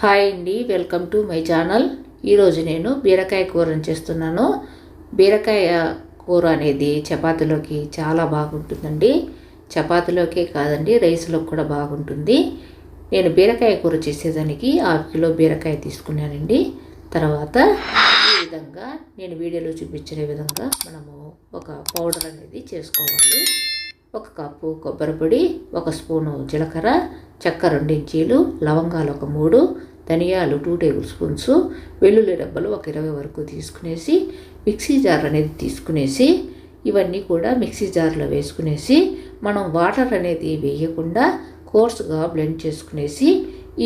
Hi అండి welcome to my channel. ఈరోజు నేను బీరకాయ కూరని చేస్తున్నాను. బీరకాయ కూర అనేది చపాతీలోకి చాలా బాగుంటుందండి. చపాతీలోకే కాదండి రైస్లోకి కూడా బాగుంటుంది. నేను బీరకాయ కూర చేసేదానికి హాఫ్ కిలో బీరకాయ తీసుకున్నానండి. తర్వాత ఈ విధంగా నేను వీడియోలో చూపించిన విధంగా మనము ఒక పౌడర్ అనేది చేసుకోవాలి. ఒక కప్పు కొబ్బరి పొడి ఒక స్పూను జీలకర్ర చెక్క రెండు ఇంచీలు లవంగాలు ఒక మూడు ధనియాలు టూ టేబుల్ స్పూన్స్ వెల్లుల్లి డబ్బలు ఒక ఇరవై వరకు తీసుకునేసి మిక్సీ జార్ అనేది తీసుకునేసి ఇవన్నీ కూడా మిక్సీ జార్లో వేసుకునేసి మనం వాటర్ అనేది వేయకుండా కోర్స్గా బ్లెండ్ చేసుకునేసి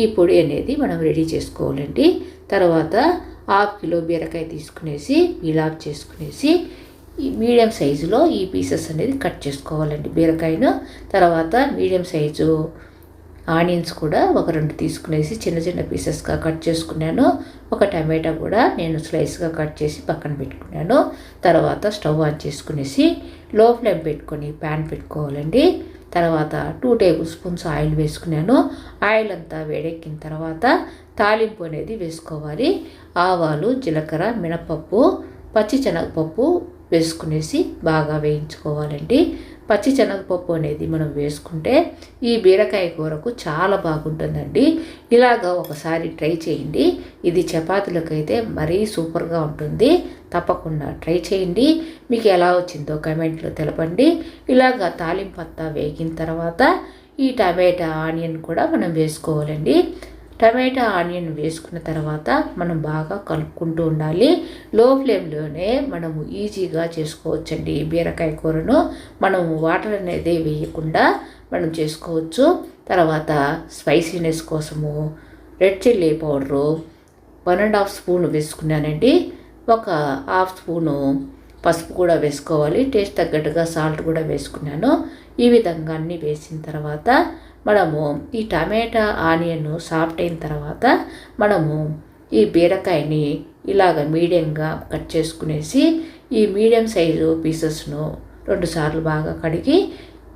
ఈ పొడి అనేది మనం రెడీ చేసుకోవాలండి. తర్వాత హాఫ్ కిలో బీరకాయ తీసుకునేసి పీలాఫ్ చేసుకునేసి ఈ మీడియం సైజులో ఈ పీసెస్ అనేది కట్ చేసుకోవాలండి బీరకాయను. తర్వాత మీడియం సైజు ఆనియన్స్ కూడా ఒక రెండు తీసుకునేసి చిన్న చిన్న పీసెస్గా కట్ చేసుకున్నాను. ఒక టమాటా కూడా నేను స్లైస్గా కట్ చేసి పక్కన పెట్టుకున్నాను. తర్వాత స్టవ్ ఆన్ చేసుకునేసి లో ఫ్లేమ్ పెట్టుకొని ప్యాన్ పెట్టుకోవాలండి. తర్వాత టూ టేబుల్ స్పూన్స్ ఆయిల్ వేసుకున్నాను. ఆయిల్ అంతా వేడెక్కిన తర్వాత తాలింపు అనేది వేసుకోవాలి. ఆవాలు జీలకర్ర మినపప్పు పచ్చి శనగపప్పు వేసుకునేసి బాగా వేయించుకోవాలండి. పచ్చి శనగపప్పు అనేది మనం వేసుకుంటే ఈ బీరకాయ కూరకు చాలా బాగుంటుందండి. ఇలాగ ఒకసారి ట్రై చేయండి. ఇది చపాతీలకైతే మరీ సూపర్గా ఉంటుంది. తప్పకుండా ట్రై చేయండి. మీకు ఎలా వచ్చిందో కమెంట్లో తెలపండి. ఇలాగ తాలింపు వేగిన తర్వాత ఈ టమాటా ఆనియన్ కూడా మనం వేసుకోవాలండి. టమాటా ఆనియన్ వేసుకున్న తర్వాత మనం బాగా కలుపుకుంటూ ఉండాలి. లో ఫ్లేమ్లోనే మనము ఈజీగా చేసుకోవచ్చండి. బీరకాయ కూరను మనము వాటర్ అనేది వేయకుండా మనం చేసుకోవచ్చు. తర్వాత స్పైసీనెస్ కోసము red chilli powder one and half spoon వేసుకున్నానండి. ఒక హాఫ్ స్పూను పసుపు కూడా వేసుకోవాలి. టేస్ట్ తగ్గట్టుగా సాల్ట్ కూడా వేసుకున్నాను. ఈ విధంగా అన్నీ వేసిన తర్వాత మనము ఈ టమాటా ఆనియన్ సాఫ్ట్ అయిన తర్వాత మనము ఈ బీరకాయని ఇలాగ మీడియంగా కట్ చేసుకునేసి ఈ మీడియం సైజు పీసెస్ను రెండుసార్లు బాగా కడిగి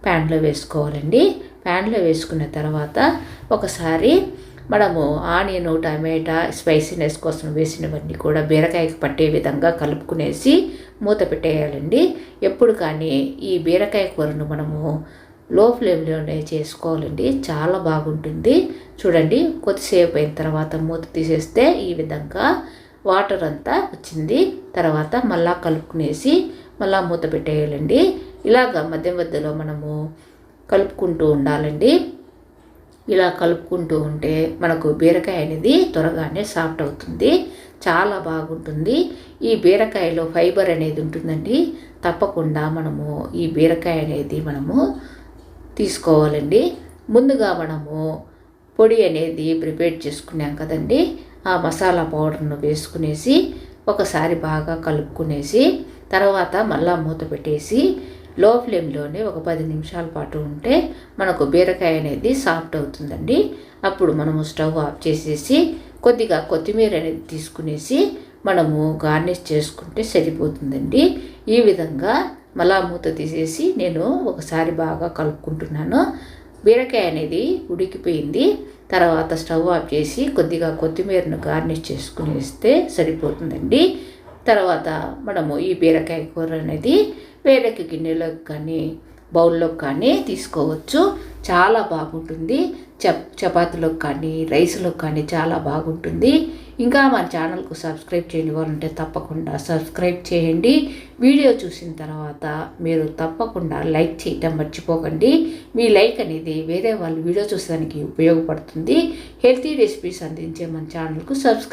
ప్యాన్లో వేసుకోవాలండి. ప్యాన్లో వేసుకున్న తర్వాత ఒకసారి మనము ఆనియన్ టమాటా స్పైసీనెస్ కోసం వేసినవన్నీ కూడా బీరకాయకి పట్టే విధంగా కలుపుకునేసి మూత పెట్టేయాలండి. ఎప్పుడు కానీ ఈ బీరకాయ కూరను మనము లో ఫ్లేమ్లోనే చేసుకోవాలండి. చాలా బాగుంటుంది. చూడండి కొద్దిసేపు అయిన తర్వాత మూత తీసేస్తే ఈ విధంగా వాటర్ అంతా వచ్చింది. తర్వాత మళ్ళా కలుపుకునేసి మళ్ళా మూత పెట్టేయాలండి. ఇలాగ మధ్య మధ్యలో మనము కలుపుకుంటూ ఉండాలండి. ఇలా కలుపుకుంటూ ఉంటే మనకు బీరకాయ అనేది త్వరగానే సాఫ్ట్ అవుతుంది. చాలా బాగుంటుంది. ఈ బీరకాయలో ఫైబర్ అనేది ఉంటుందండి. తప్పకుండా మనము ఈ బీరకాయ అనేది మనము తీసుకోవాలండి. ముందుగా మనము పొడి అనేది ప్రిపేర్ చేసుకున్నాం కదండి. ఆ మసాలా పౌడర్ను వేసుకునేసి ఒకసారి బాగా కలుపుకునేసి తర్వాత మళ్ళా మూత పెట్టేసి లో ఫ్లేమ్లోనే ఒక పది నిమిషాల పాటు ఉంటే మనకు బీరకాయ అనేది సాఫ్ట్ అవుతుందండి. అప్పుడు మనము స్టవ్ ఆఫ్ చేసేసి కొద్దిగా కొత్తిమీర అనేది తీసుకునేసి మనము గార్నిష్ చేసుకుంటే సరిపోతుందండి. ఈ విధంగా మళ్ళా మూత తీసేసి నేను ఒకసారి బాగా కలుపుకుంటున్నాను. బీరకాయ అనేది ఉడికిపోయింది. తర్వాత స్టవ్ ఆఫ్ చేసి కొద్దిగా కొత్తిమీరను గార్నిష్ చేసుకుని వేస్తే సరిపోతుందండి. తర్వాత మనము ఈ బీరకాయ కూర అనేది వేరొక గిన్నెలోకి కానీ బౌల్లో కానీ తీసుకోవచ్చు. చాలా బాగుంటుంది. చప్ చపాతీలో కానీ రైస్లో కానీ చాలా బాగుంటుంది. ఇంకా మన ఛానల్కు సబ్స్క్రైబ్ చేయని వాళ్ళంటే తప్పకుండా సబ్స్క్రైబ్ చేయండి. వీడియో చూసిన తర్వాత మీరు తప్పకుండా లైక్ చేయటం మర్చిపోకండి. మీ లైక్ అనేది వేరే వాళ్ళు వీడియో చూసేదానికి ఉపయోగపడుతుంది. హెల్తీ రెసిపీస్ అందించే మన ఛానల్కు సబ్స్క్రైబ్